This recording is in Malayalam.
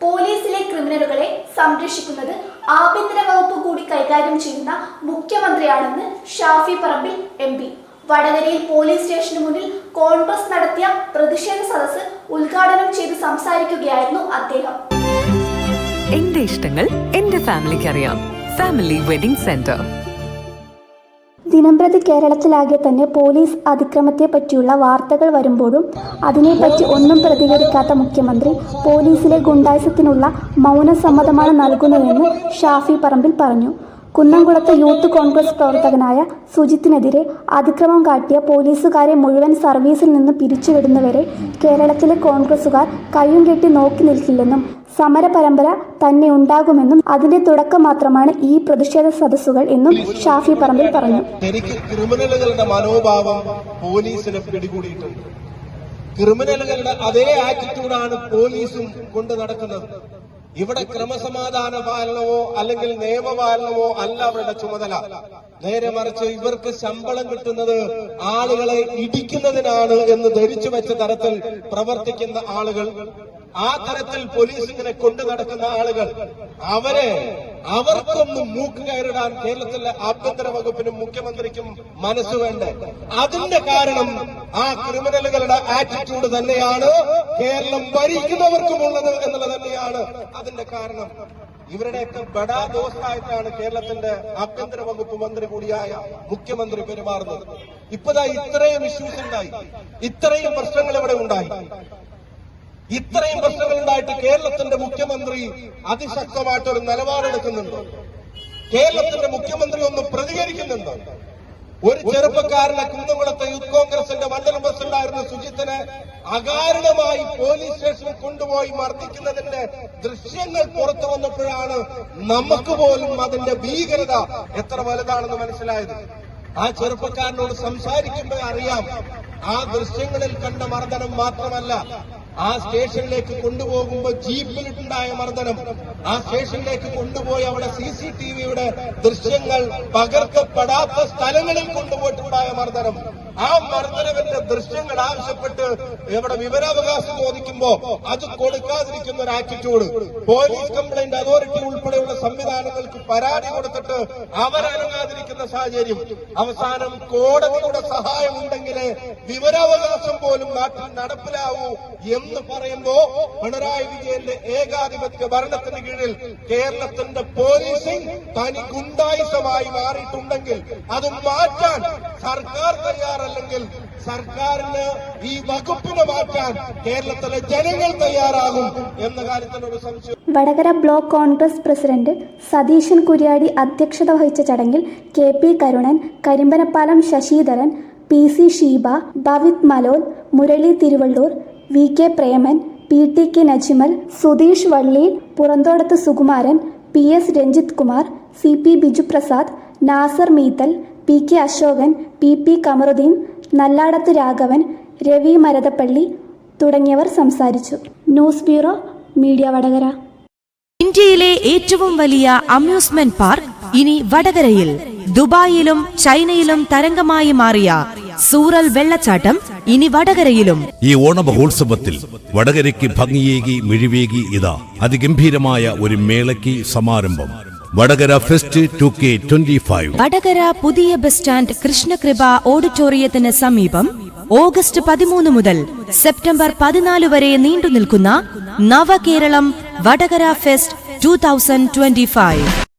പോലീസിലെ ക്രിമിനലുകളെ സംരക്ഷിക്കുന്നത് ആഭ്യന്തര വകുപ്പ് കൂടി കൈകാര്യം ചെയ്യുന്ന മുഖ്യമന്ത്രിയാണെന്ന് ഷാഫി പറമ്പിൽ എം പി. വടകരയിൽ പോലീസ് സ്റ്റേഷന് മുന്നിൽ കോൺഗ്രസ് നടത്തിയ പ്രതിഷേധ സദസ്സ് ഉദ്ഘാടനം ചെയ്ത് സംസാരിക്കുകയായിരുന്നു അദ്ദേഹം. എന്റെ ഇഷ്ടങ്ങൾ എന്റെ ഫാമിലിക്ക് അറിയാം. Family wedding centre. ദിനംപ്രതി കേരളത്തിലാകെ തന്നെ പോലീസ് അതിക്രമത്തെ പറ്റിയുള്ള വാർത്തകൾ വരുമ്പോഴും അതിനെപ്പറ്റി ഒന്നും പ്രതികരിക്കാത്ത മുഖ്യമന്ത്രി പോലീസിലെ ഗുണ്ടായുസത്തിനുള്ള മൗനസമ്മതമാണ് നൽകുന്നതെന്ന് ഷാഫി പറമ്പിൽ പറഞ്ഞു. കുന്നംകുളത്തെ യൂത്ത് കോൺഗ്രസ് പ്രവർത്തകനായ സുജിത്തിനെതിരെ അതിക്രമം കാട്ടിയ പോലീസുകാരെ മുഴുവൻ സർവീസിൽ നിന്ന് പിരിച്ചുവിടുന്നവരെ കേരളത്തിലെ കോൺഗ്രസുകാർ കയ്യും കെട്ടി നോക്കി നിൽക്കില്ലെന്നും സമര പരമ്പര തന്നെ ഉണ്ടാകുമെന്നും അതിന്റെ തുടക്കം മാത്രമാണ് ഈ പ്രതിഷേധ സദസ്സുകൾ എന്നും ഷാഫി പറമ്പിൽ പറഞ്ഞു. ക്രിമിനലുകളുടെ മനോഭാവം പോലീസിനെ പിടികൂടിയിട്ടുണ്ട്. ക്രിമിനലുകളുടെ അതേ ആറ്റിറ്റ്യൂഡാണ് പോലീസും കൊണ്ട് നടക്കുന്നത്. ഇവിടെ ക്രമസമാധാന പാലനമോ അല്ലെങ്കിൽ നിയമപാലനമോ അല്ല അവരുടെ ചുമതല. നേരെ മറിച്ച് ഇവർക്ക് ശമ്പളം കിട്ടുന്നത് ആളുകളെ ഇടിക്കുന്നതിനാണ് എന്ന് ധരിച്ചു വെച്ച തരത്തിൽ പ്രവർത്തിക്കുന്ന ആളുകൾ ആ തരത്തിൽ പോലീസ് ഇങ്ങനെ കൊണ്ടു നടക്കുന്ന ആളുകൾ അവരെ അവർക്കൊന്നും മൂക്ക് കയറിടാൻ കേരളത്തിലെ ആഭ്യന്തര വകുപ്പിനും മുഖ്യമന്ത്രിക്കും മനസ്സ് വേണ്ടേ. അതിന്റെ കാരണം ആ ക്രിമിനലുകളുടെ ആറ്റിറ്റ്യൂഡ് തന്നെയാണ് കേരളം ഭരിക്കുന്നവർക്കും ഉള്ളത് എന്നുള്ളത് തന്നെയാണ്. അതിന്റെ കാരണം ഇവരുടെയൊക്കെ ബഡാ ദോസ്തായിട്ടാണ് കേരളത്തിന്റെ ആഭ്യന്തര വകുപ്പ് മന്ത്രി കൂടിയായ മുഖ്യമന്ത്രി പെരുമാറുന്നത്. ഇപ്പതാ ഇത്രയും ഇഷ്യൂസ് ഉണ്ടായി. ഇത്രയും പ്രശ്നങ്ങൾ ഇവിടെ ഉണ്ടായി. ഇത്രയും പ്രശ്നങ്ങൾ ഉണ്ടായിട്ട് കേരളത്തിന്റെ മുഖ്യമന്ത്രി അതിശക്തമായിട്ടൊരു നിലപാടെടുക്കുന്നുണ്ട്? കേരളത്തിന്റെ മുഖ്യമന്ത്രി ഒന്ന് പ്രതികരിക്കുന്നുണ്ട്? ഒരു ചെറുപ്പക്കാരനെ കുന്നംകുളത്തെ യൂത്ത് കോൺഗ്രസിന്റെ മണ്ഡലം പ്രസിഡന്റായിരുന്ന സുജിത്തിനെ അകാരണമായി പോലീസ് സ്റ്റേഷനിൽ കൊണ്ടുപോയി മർദ്ദിക്കുന്നതിന്റെ ദൃശ്യങ്ങൾ പുറത്തു വന്നപ്പോഴാണ് നമുക്ക് പോലും അതിന്റെ ഭീകരത എത്ര വലുതാണെന്ന് മനസ്സിലായത്. ആ ചെറുപ്പക്കാരനോട് സംസാരിക്കുമ്പോൾ അറിയാം ആ ദൃശ്യങ്ങളിൽ കണ്ട മർദ്ദനം മാത്രമല്ല ആ സ്റ്റേഷനിലേക്ക് കൊണ്ടുപോകുമ്പോൾ ജീപ്പിലിട്ടുണ്ടായ മർദ്ദനം. ആ സ്റ്റേഷനിലേക്ക് കൊണ്ടുപോയി അവിടെ സി സി ടി വിയുടെ ദൃശ്യങ്ങൾ പകർത്തപ്പെടാത്ത സ്ഥലങ്ങളിൽ കൊണ്ടുപോയിട്ടുണ്ടായ മർദ്ദനം. ആ മർദ്ദനത്തിന്റെ ദൃശ്യങ്ങൾ ആവശ്യപ്പെട്ട് ഇവിടെ വിവരാവകാശം ചോദിക്കുമ്പോ അത് കൊടുക്കാതിരിക്കുന്ന ഒരു ആറ്റിറ്റ്യൂഡ്. പോലീസ് കംപ്ലൈന്റ് അതോറിറ്റി ഉൾപ്പെടെയുള്ള സംവിധാനങ്ങൾക്ക് പരാതി കൊടുത്തിട്ട് അവരനങ്ങാതിരിക്കുന്ന സാഹചര്യം. അവസാനം കോടതിയുടെ സഹായം ഉണ്ടെങ്കിലേ വിവരാവകാശം പോലും നാട്ടിൽ നടപ്പിലാവൂ എന്ന് പറയുമ്പോ പിണറായി വിജയന്റെ ഏകാധിപത്യ ഭരണത്തിന് കീഴിൽ കേരളത്തിന്റെ പോലീസിംഗ് തനി ഗുണ്ടായുസമായി മാറിയിട്ടുണ്ടെങ്കിൽ അത് മാറ്റാൻ സർക്കാർ തയ്യാറല്ലെങ്കിൽ സർക്കാരിന് ഈ വകുപ്പിനെ മാറ്റാൻ കേരളത്തിലെ ജനങ്ങൾ തയ്യാറാകും എന്ന കാര്യത്തിനൊരു സംശയം വടകര ബ്ലോക്ക് കോൺഗ്രസ് പ്രസിഡന്റ് സതീശൻ കുര്യാടി അധ്യക്ഷത വഹിച്ച ചടങ്ങിൽ K P Karunan Karimbanappalam Sasidharan P C Sheeba Bhavith Malol Murali Thiruvallur V K Preman P T K Najmal Sudheesh Valliyil Puranthodath Sukumaran P S Ranjith Kumar C P Biju Prasad Nasar Meethal P K Ashokan P P Kamaruddin Nalladath Raghavan Ravi Marathappally തുടങ്ങിയവർ സംസാരിച്ചു. News bureau media Vadakara. ഇന്ത്യയിലെ ഏറ്റവും വലിയ അമ്യൂസ്മെന്റ് പാർക്ക് ഇനി വടകരയിൽ. ദുബായിലും ചൈനയിലും തരംഗമായി മാറിയ സൂറൽ വെള്ളച്ചാട്ടം ഇനി വടകരയിലും. ഈ ഓണമഹോത്സവത്തിൽ വടകരയ്ക്ക് ഭംഗിയേകി മിഴിവേകി ഇതാ അതിഗംഭീരമായ ഒരു മേളയ്ക്ക് സമാരംഭം. Vadakara fest two K twenty five. Vadakara പുതിയ ബസ് സ്റ്റാൻഡ് കൃഷ്ണകൃപ ഓഡിറ്റോറിയത്തിന് സമീപം ഓഗസ്റ്റ് പതിമൂന്ന് മുതൽ സെപ്റ്റംബർ പതിനാല് വരെ നീണ്ടു നിൽക്കുന്ന Navakeralam Vadakara fest two thousand twenty five